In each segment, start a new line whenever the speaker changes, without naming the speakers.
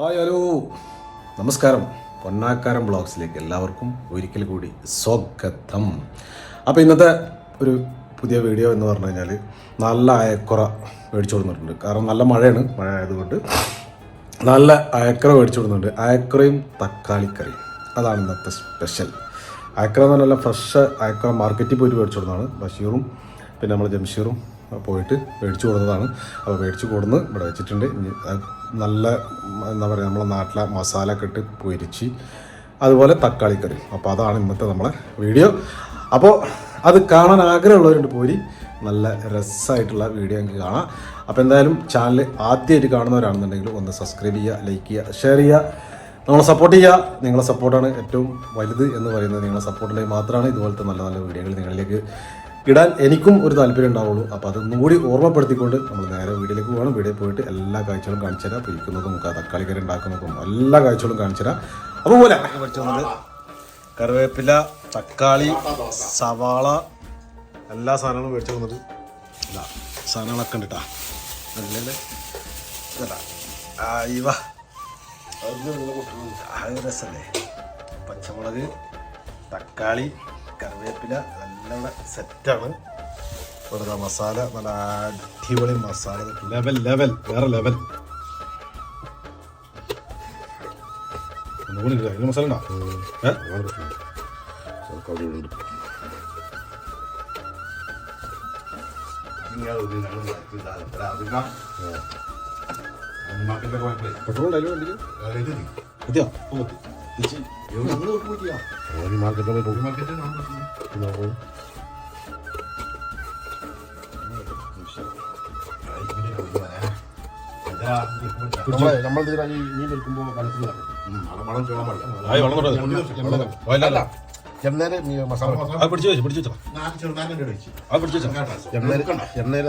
Hi hello നമസ്കാരം. പൊന്നാക്കാരം ബ്ലോഗ്സിലേക്ക് എല്ലാവർക്കും ഒരിക്കൽ കൂടി സ്വാഗതം. അപ്പോൾ ഇന്നത്തെ ഒരു പുതിയ വീഡിയോ എന്ന് പറഞ്ഞു കഴിഞ്ഞാൽ നല്ല അയക്കുറ മേടിച്ചു കൊടുക്കുന്നുണ്ട്. കാരണം നല്ല മഴയാണ് മഴ ആയതുകൊണ്ട്. നല്ല അയക്കുറ മേടിച്ചു കൊടുക്കുന്നുണ്ട്. അയക്കുറയും തക്കാളിക്കറിയും. അതാണ് ഇന്നത്തെ സ്പെഷ്യൽ അയക്കുറ എന്ന് പറഞ്ഞാൽ ഫ്രഷ് അയക്കുറ മാർക്കറ്റിൽ പോയിട്ട് മേടിച്ചു കൊടുക്കുന്നതാണ്. ബഷീറും പിന്നെ നമ്മൾ ജംഷീറും പോയിട്ട് മേടിച്ചു കൊടുത്തതാണ്. അപ്പോൾ മേടിച്ചു കൊടുന്ന് ഇവിടെ വെച്ചിട്ടുണ്ട്. നല്ല എന്താ പറയുക നമ്മളെ നാട്ടിലെ മസാല ഒക്കെ ഇട്ട് പൊരിച്ച് അതുപോലെ തക്കാളിക്കറി അപ്പോൾ അതാണ് ഇന്നത്തെ നമ്മളെ വീഡിയോ. അപ്പോൾ അത് കാണാൻ ആഗ്രഹമുള്ളവരുണ്ട് പോരി. നല്ല രസമായിട്ടുള്ള വീഡിയോ നിങ്ങൾക്ക് കാണാം. അപ്പോൾ എന്തായാലും ചാനൽ ആദ്യമായിട്ട് കാണുന്നവരാണെന്നുണ്ടെങ്കിൽ ഒന്ന് സബ്സ്ക്രൈബ് ചെയ്യുക ലൈക്ക് ചെയ്യുക ഷെയർ ചെയ്യുക. നമ്മളെ സപ്പോർട്ട് ചെയ്യുക. നിങ്ങളെ സപ്പോർട്ടാണ് ഏറ്റവും വലുത് എന്ന് പറയുന്നത് നിങ്ങളെ സപ്പോർട്ടിലേക്ക് മാത്രമാണ് ഇതുപോലത്തെ നല്ല നല്ല വീഡിയോകൾ നിങ്ങളിലേക്ക് ഇടാൻ എനിക്കും ഒരു താല്പര്യം ഉണ്ടാവുള്ളൂ. അപ്പോൾ അതൊന്നും കൂടി ഓർമ്മപ്പെടുത്തിക്കൊണ്ട് നമ്മൾ നേരെ വീട്ടിലേക്ക് പോകണം. വീട്ടിൽ പോയിട്ട് എല്ലാ കാഴ്ചകളും കാണിച്ചു തരാം. പൊരിക്കുന്നതും തക്കാളി കറി ഉണ്ടാക്കുന്നതും എല്ലാ കാഴ്ചകളും കാണിച്ചു തരാം. അപ്പോൾ പോലെ. കറിവേപ്പില തക്കാളി സവാള എല്ലാ സാധനങ്ങളും മേടിച്ചു വന്നത് സാധനങ്ങളൊക്കെ ഉണ്ട് കേട്ടോ നല്ല ഇതാ ആയിവ അത് രസമല്ലേ പച്ചമുളക് തക്കാളി കറിവേപ്പില നല്ല സെറ്റാണ്. ഇവിടുത്തെ മസാല നല്ല അടിപൊളി മസാല. ലെവൽ ലെവൽ വേറെ ലെവൽ. ഒന്നുകൂടി മസാല ഉണ്ടോ? പെട്രോൾ ഉണ്ടായാലും വണ്ടിക്ക് മതിയോ ഓ, മതി. തിരിച്ച്
നമ്മളെന്തിനാ ഈ മീൻ എടുക്കുമ്പോ വെള്ളത്തിൽ
ആയി വെള്ളം കൊണ്ടുവരാം. വയലല്ല.
എണ്ണേര് മസാല
പിടിച്ച് വെച്ചു പിടിച്ച് വെച്ചോ അത് പിടിച്ച് വെച്ചോ
എണ്ണേര് എണ്ണേര്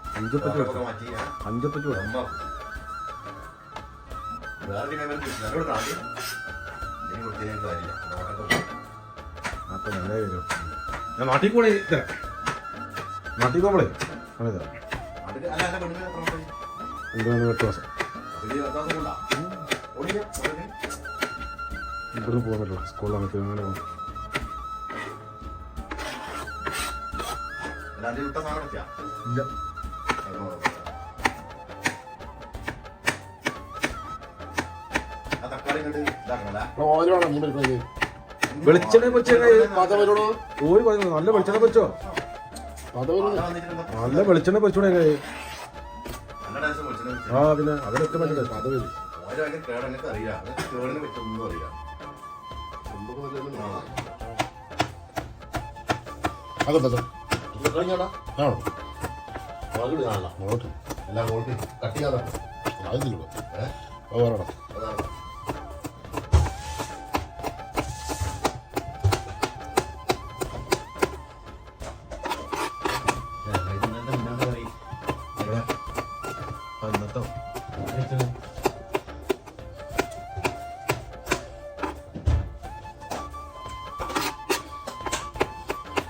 അഞ്ചപ്പറ്റി കൊടുത്തു അഞ്ചപ്പറ്റി കൊടുത്തു അപ്പൊ നേരെ വരും ഞാൻ നാട്ടിൽ കൂടെ തരാം നാട്ടിൽ പോകുമ്പോളേ ആണ് തരാം മൂന്ന് എട്ട് മാസം. ഇവിടുന്ന് പോകാൻ പറ്റില്ല. സ്കൂളിലാണ് അങ്ങനെ പോകും ഇല്ല. വെളിച്ചെണ്ണ
പതവരോട്
ഓര് പറഞ്ഞു നല്ല വെളിച്ചെണ്ണ
പതവരോട്
നല്ല വെളിച്ചെണ്ണ ഇങ്ങനെ? ആ പിന്നെ അതിനൊക്കെ പറ്റില്ല
പതവര് അതെന്താ ആണോ? നോട്ട്
എല്ലാം വോട്ട് കട്ട് ചെയ്യാതെ
അതില്ല അത് പറയണം
അതാണ്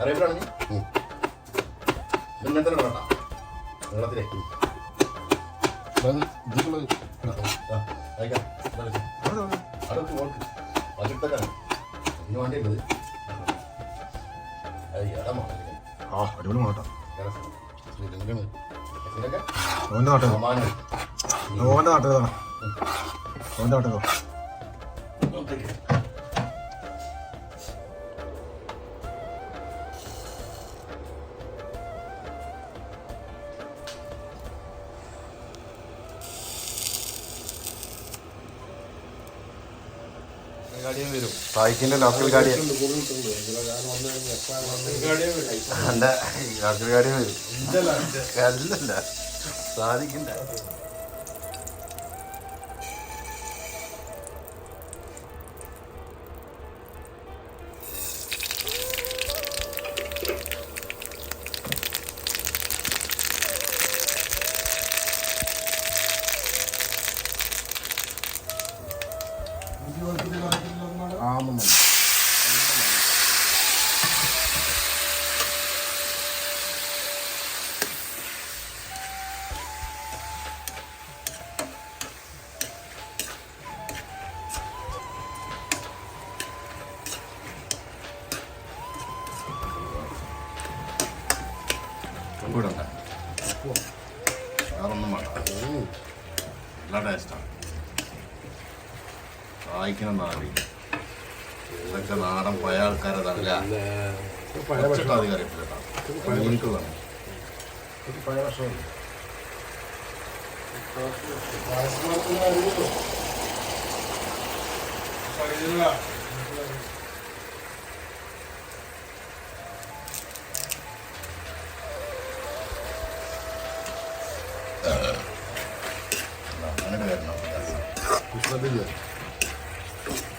അറിയപ്പെടാണെങ്കിൽ. ഇന്നത്തെ വേണ്ട ആ
അടിപൊളി മാട്ടാ ഓന്റെ
ഒമാനും
ഓന്റെ നാട്ടിലേതാണ് ഓന്റെ നാട്ടിലോ
സായിക്കിന്റെ ലോക്കൽ ഗാഡിയൻ. എന്റെ ലോക്കൽ ഗാഡിയൻ വരും. അല്ലല്ല സാധിക്കണ്ട. വായിക്കണം നാടി ഇതൊക്കെ നാടൻ പഴയ ആൾക്കാരെ തന്നില്ല
പഴയ ഭക്ഷണം.
അങ്ങനെ വരണം.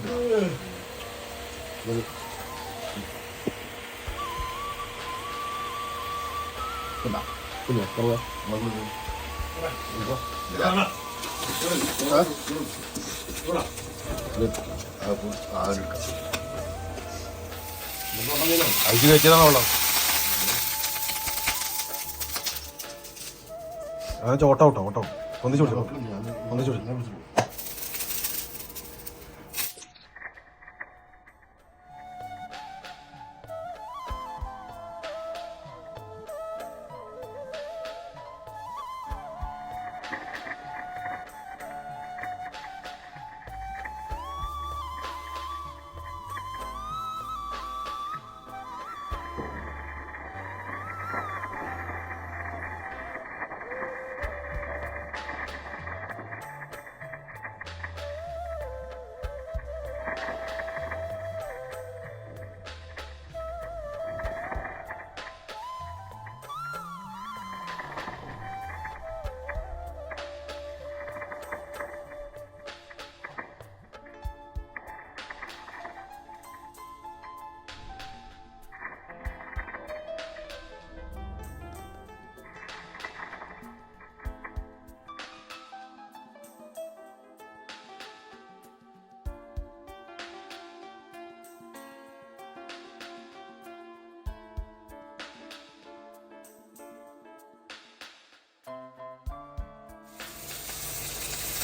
പട്ടാതിയാണ്
അതൊക്കെയാണ് പിന്നെ കുറവാ
അയച്ചു വെച്ചതാണ് വെള്ളം
ഓട്ടോ ഓട്ടോ ഒന്നിച്ചു വിളിച്ചു ഒന്നിച്ചു വിളിച്ചു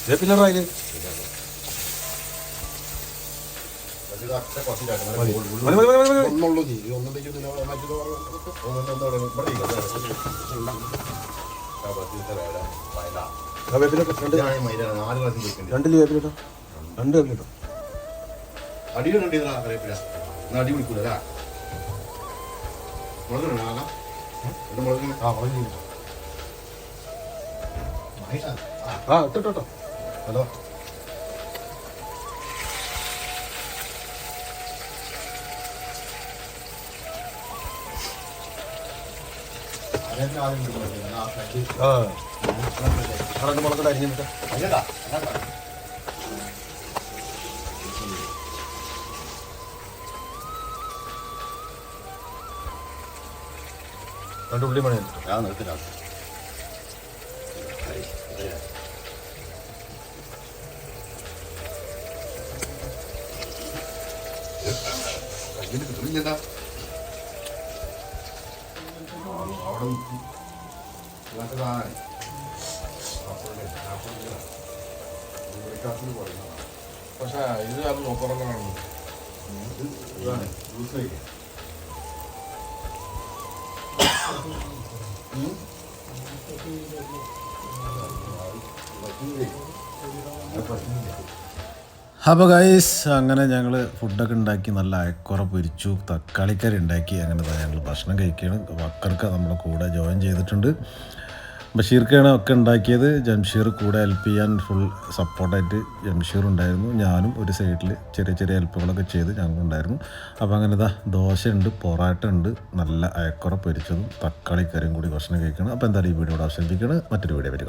ആ അതിൽ രണ്ട്. വേപ്പിലിട്ടോ രണ്ട് വേപ്പിലിട്ടോ
അടിയിലുണ്ട് അടി
ആ
ഇട്ടോ.
ഹലോ. ആദ്യം പിടിക്കണം
ആ ആ രണ്ട് മുളക് അരിഞ്ഞിട്ടോ രണ്ട് ഉള്ളി മണി.
ഞാൻ നിർത്തില്ല. കിട്ടുന്നില്ല അവിടെ ഇങ്ങനത്തെ സാധനം
പക്ഷേ ഇത് അത് നോക്കറൊക്കെയാണ്.
ഇതാണ്. ജ്യൂസ് കഴിക്കാം. പറ്റുന്നില്ലേ? പറ്റുന്നില്ല.
അപ്പോൾ ഗൈസ് അങ്ങനെ ഞങ്ങൾ ഫുഡൊക്കെ ഉണ്ടാക്കി നല്ല അയക്കുറ പൊരിച്ചു തക്കാളിക്കറി ഉണ്ടാക്കി അങ്ങനെ ഞങ്ങൾ ഭക്ഷണം കഴിക്കുകയാണ് വക്കർക്ക് നമ്മുടെ കൂടെ ജോയിൻ ചെയ്തിട്ടുണ്ട്. ബഷീർക്കാണ് ഒക്കെ ഉണ്ടാക്കിയത്. ജംഷീർ കൂടെ ഹെൽപ്പ് ചെയ്യാൻ ഫുൾ സപ്പോർട്ടായിട്ട് ജംഷീർ ഉണ്ടായിരുന്നു. ഞാനും ഒരു സൈഡിൽ ചെറിയ ചെറിയ ഹെൽപ്പുകളൊക്കെ ചെയ്ത് ഞങ്ങളുണ്ടായിരുന്നു അപ്പോൾ അങ്ങനെ ഇതാ ദോശ ഉണ്ട് പൊറാട്ട ഉണ്ട് നല്ല അയക്കുറ പൊരിച്ചതും തക്കാളിക്കറിയും കൂടി ഭക്ഷണം കഴിക്കണം. അപ്പോൾ എന്തായാലും ഈ വീഡിയോ അവസാനിപ്പിക്കുകയാണ്. മറ്റൊരു വീഡിയോ വരിക.